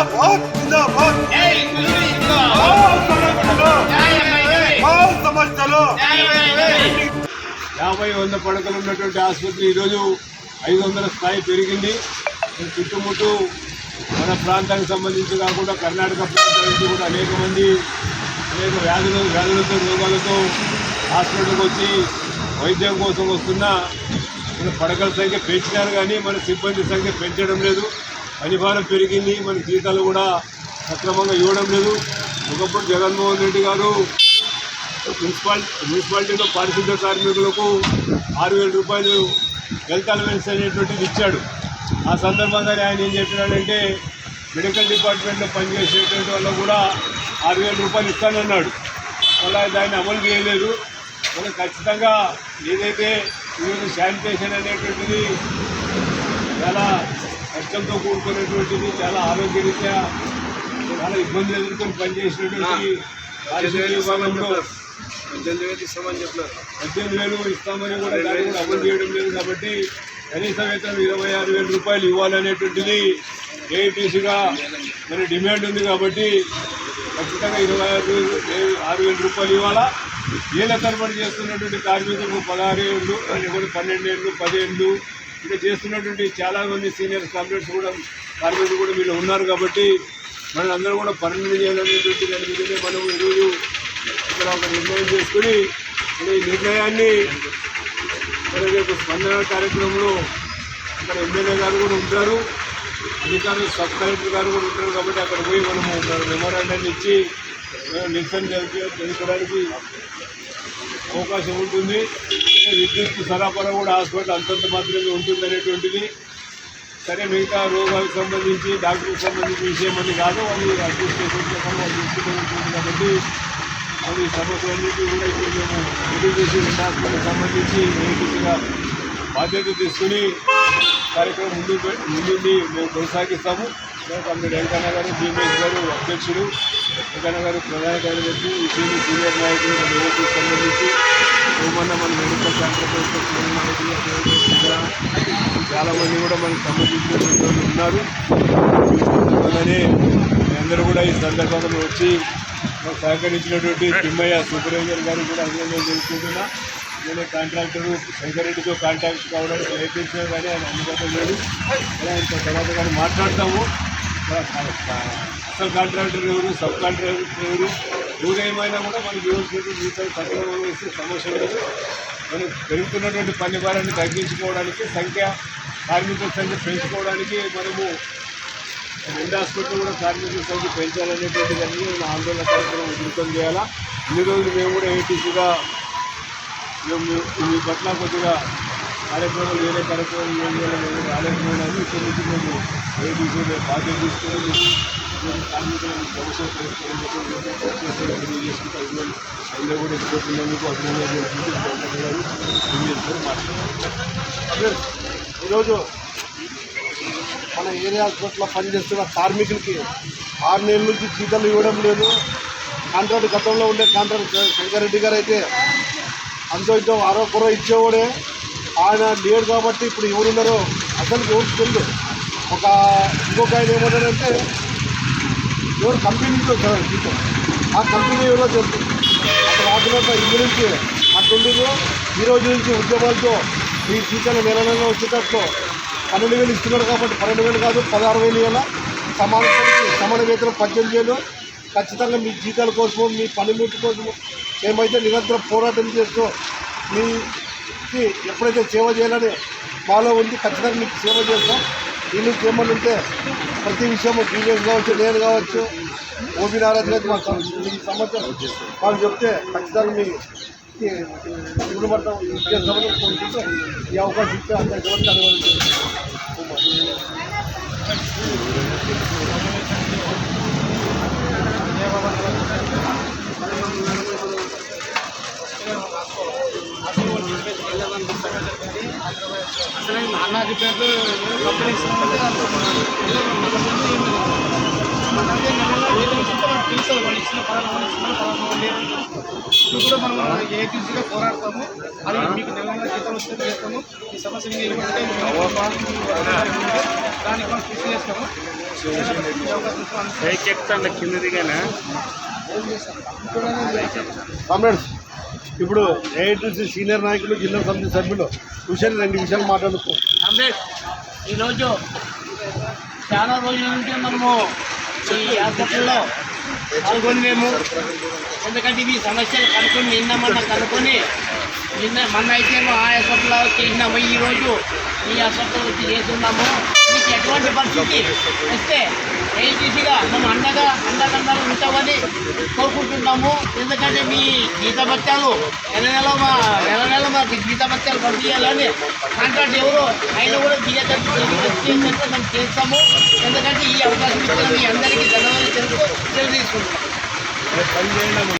జిందాబాద్ జిందాబాద్ సమస్యలు యాభై వంద పడకలు ఉన్నటువంటి ఆసుపత్రి ఈరోజు ఐదు వందల స్థాయి పెరిగింది. చుట్టుముట్టు మన ప్రాంతానికి సంబంధించి కాకుండా కర్ణాటక ప్రాంతానికి కూడా అనేక మంది అనేక వ్యాధులు వ్యాధులతో రోగాలతో హాస్పిటల్కి వచ్చి వైద్యం కోసం వస్తున్న మన పడకల సంఖ్య పెంచినారు కానీ మన సిబ్బంది సంఖ్య పెంచడం లేదు. పనిభారం పెరిగింది. మన జీతాలు కూడా సక్రమంగా ఇవ్వడం లేదు. ఒకప్పుడు జగన్మోహన్ రెడ్డి గారు మున్సిపాలిటీ మున్సిపాలిటీలో పారిశుద్ధ్య కార్మికులకు ఆరు వేల రూపాయలు హెల్త్ అలవెన్స్ అనేటువంటిది ఇచ్చాడు. ఆ సందర్భంగానే ఆయన ఏం చెప్పినాడంటే మెడికల్ డిపార్ట్మెంట్లో పనిచేసేటువంటి వల్ల కూడా ఆరు వేల రూపాయలు ఇస్తానన్నాడు. మళ్ళీ దాన్ని అమలు చేయలేదు. మనం ఖచ్చితంగా ఏదైతే ఈరోజు శానిటేషన్ అనేటువంటిది చాలా కష్టంతో కూడుకునేటువంటిది చాలా ఆరోగ్యరీత్యా చాలా ఇబ్బందులు ఎదుర్కొని పనిచేసినటువంటి పద్దెనిమిది వేలు ఇస్తామని పద్దెనిమిది వేలు ఇస్తామని కూడా అమలు చేయడం లేదు కాబట్టి కనీస వేతనం ఇరవై ఆరు వేల రూపాయలు ఇవ్వాలనేటువంటిది ఏఐటీసీగా మరి డిమాండ్ ఉంది కాబట్టి ఖచ్చితంగా ఇరవై ఆరు ఆరు వేల రూపాయలు ఇవ్వాలా? ఏళ్ళ తరబడి చేస్తున్నటువంటి కార్మికులకు పదహారు ఏళ్ళు పన్నెండు ఏళ్ళు పదిహేళ్ళు ఇంకా చేస్తున్నటువంటి చాలా మంది సీనియర్ కాంగ్రెస్ కూడా కార్మికులు కూడా వీళ్ళు ఉన్నారు కాబట్టి మనం అందరూ కూడా పరిణితి చేయాలనేటువంటి దాని మీదనే మనం ఈరోజు ఇక్కడ ఒక నిర్ణయం చేసుకుని మరి ఈ నిర్ణయాన్ని మన రేపు స్పందన కార్యక్రమంలో అక్కడ ఎమ్మెల్యే గారు కూడా ఉంటారు అధికారులు సబ్ కలెక్టర్ గారు కూడా ఉంటారు కాబట్టి అక్కడ పోయి మనము మెమోరాండాన్ని ఇచ్చి నిరసన తెలుసుకోవడానికి అవకాశం ఉంటుంది. విద్యుత్ సరఫరా కూడా హాస్పిటల్ అంతంత మాత్రమే ఉంటుంది అనేటువంటిది సరే మిగతా రోగాలకు సంబంధించి డాక్టర్కి సంబంధించి విషయం అని కాదు అది అడ్మినిస్ట్రేషన్ వాళ్ళు చూసుకుంటుంది కాబట్టి అది సమస్యలన్నింటినీ కూడా ఇప్పుడు మేము హాస్పిటల్కి సంబంధించి ఏటీసీగా బాధ్యత తీసుకుని కార్యక్రమం ముందు ముందుండి మేము కొనసాగిస్తాము. అక్కడ వెంకన్న గారు బీమేష్ గారు అధ్యక్షుడు. వెంకన్న గారు ప్రధాన కార్యదర్శి ఈ సీని సీనియర్ నాయకులు మన ఏటీకి సంబంధించి. ఏమన్నా మన మెడికల్ కాంట్రాక్టర్ నాయకులు ఇంకా చాలా కూడా మనకు సంబంధించినటువంటి ఉన్నారు. అలానే అందరూ కూడా ఈ సందర్భంలో వచ్చి మాకు సహకరించినటువంటి తిమ్మయ్య సూపర్వైజర్ గారికి కూడా అభినందనలు తెలుసుకుంటున్నా నేను కాంట్రాక్టరు శంకరెడ్డితో కాంటాక్ట్ కావడానికి ప్రయత్నించినా కానీ ఆయన అందుబాటులో లేదు ఆయన తర్వాత కానీ మాట్లాడతాము. అసలు కాంట్రాక్టర్ ఎవరు? సబ్ కాంట్రాక్టర్ ఎవరు? ఏదేమైనా కూడా మనకి ఇవ్వాల్సినటువంటి జీతాలు సక్రమంగా ఇస్తే సమస్య లేదు మనం పెరుగుతున్నటువంటి పని భారాన్ని తగ్గించుకోవడానికి సంఖ్య కార్మికుల సంఖ్య పెంచుకోవడానికి మనము రెండు హాస్పిటల్ కూడా కార్మికుల సంఖ్య పెంచాలనేటువంటి దాన్ని మన ఆందోళన కార్యక్రమం ఉధృతం చేయాలా? ఇన్ని రోజులు మేము కూడా ఏటీసీగా మేము మీ పట్ల కొద్దిగా కార్యక్రమాలు వేరే కార్యక్రమాలు వేరే కార్యక్రమాలు మేము ఇక్కడి నుంచి మేము బాధ్యత తీసుకొని కార్మికులను భవిష్యత్తు అందరూ కూడా అభినందనలు మాట్లాడారు ఈరోజు మన ఏరియా హాస్పిటల్లో పనిచేస్తున్న కార్మికులకి ఆరు నెలల నుంచి జీతాలు ఇవ్వడం లేదు కాంట్రాక్ట్ గతంలో ఉండే కాంట్రాక్ట్ శంకరెడ్డి గారు అయితే అంతో ఇంతో అరవై కుర్ర ఇచ్చేవాడే ఆయన లేడు కాబట్టి ఇప్పుడు ఎవరున్నారో అసలు ఎవరు తెలియదు ఒక ఇంకొక ఆయన ఏమన్నారంటే ఎవరు కంపెనీతో జీతం. ఆ కంపెనీ ఎవరో తెలుసు. అక్కడ రాకుండా ఇంటి నుంచి అట్టుండదు ఈ రోజు నుంచి ఉద్యోగాలతో ఈ జీతాలు నెల వచ్చేటట్లు పన్నెండు వేలు ఇస్తున్నారు కాబట్టి పన్నెండు వేలు కాదు పదహారు వేలు ఇవ్వాల? సమాన పనికి సమాన వేతనం పద్దెనిమిది వేలు. ఖచ్చితంగా మీ జీతాల కోసము మీ పనిముట్టు కోసము మేమైతే నిరంతరం పోరాటం చేస్తూ మీ ఎప్పుడైతే సేవ చేయాలని మాలో ఉంది ఖచ్చితంగా మీకు సేవ చేస్తాం. ఈ చేయమని ఉంటే ప్రతి విషయము టీవీఎస్ కావచ్చు నేను కావచ్చు ఓపీ నారాజు గారికి మాకు ఈ సంవత్సరం వాళ్ళు చెప్తే ఖచ్చితంగా మీ గుణపడతాం చేస్తామని కోరుకుంటూ ఈ అవకాశం ఇస్తే అందరికీ అనుభవించారు వాళ్ళు ఇచ్చిన ఇచ్చిన ఇప్పుడు కూడా మనం పోరాడతాము మీకు జీతం చేస్తాము ఈ సమస్య మీరు దానికి మనం కృషి చేస్తాము కామ్రేడ్స్ ఇప్పుడు ఏఐటీసీ సీనియర్ నాయకులు జిల్లా సమితి సభ్యులు విషయాలు రెండు విషయాలు మాట్లాడుకో కామ్రేడ్ ఈరోజు చాలా రోజుల నుంచి మనము ఈ హాస్పిటల్లో పాల్గొని మేము ఎందుకంటే ఇవి సమస్యలు కనుక్కొని నిన్న మొన్న కనుక్కొని నిన్న మొన్న అయితే ఆ హాస్పిటల్లో చేసినాము ఈరోజు ఈ హాస్పిటల్ వచ్చి చేస్తున్నాము. మీకు ఎటువంటి పరిస్థితి వస్తే ఏటీసీగా మనం అండగా అండదండలు ఉంటామని కోరుకుంటున్నాము. ఎందుకంటే మీ జీతభత్యాలు నెల నెల మా నెల నెల మాకు జీతభత్యాలు పంపించాలని కాంట్రాక్ట్ ఎవరు ఆయన కూడా దిగేటట్టు మేము చేస్తాము. ఎందుకంటే ఈ అవకాశం ఇచ్చిన మీ అందరికీ ధన్యవాదాలు తెలుపు తెలియజేసుకుంటాం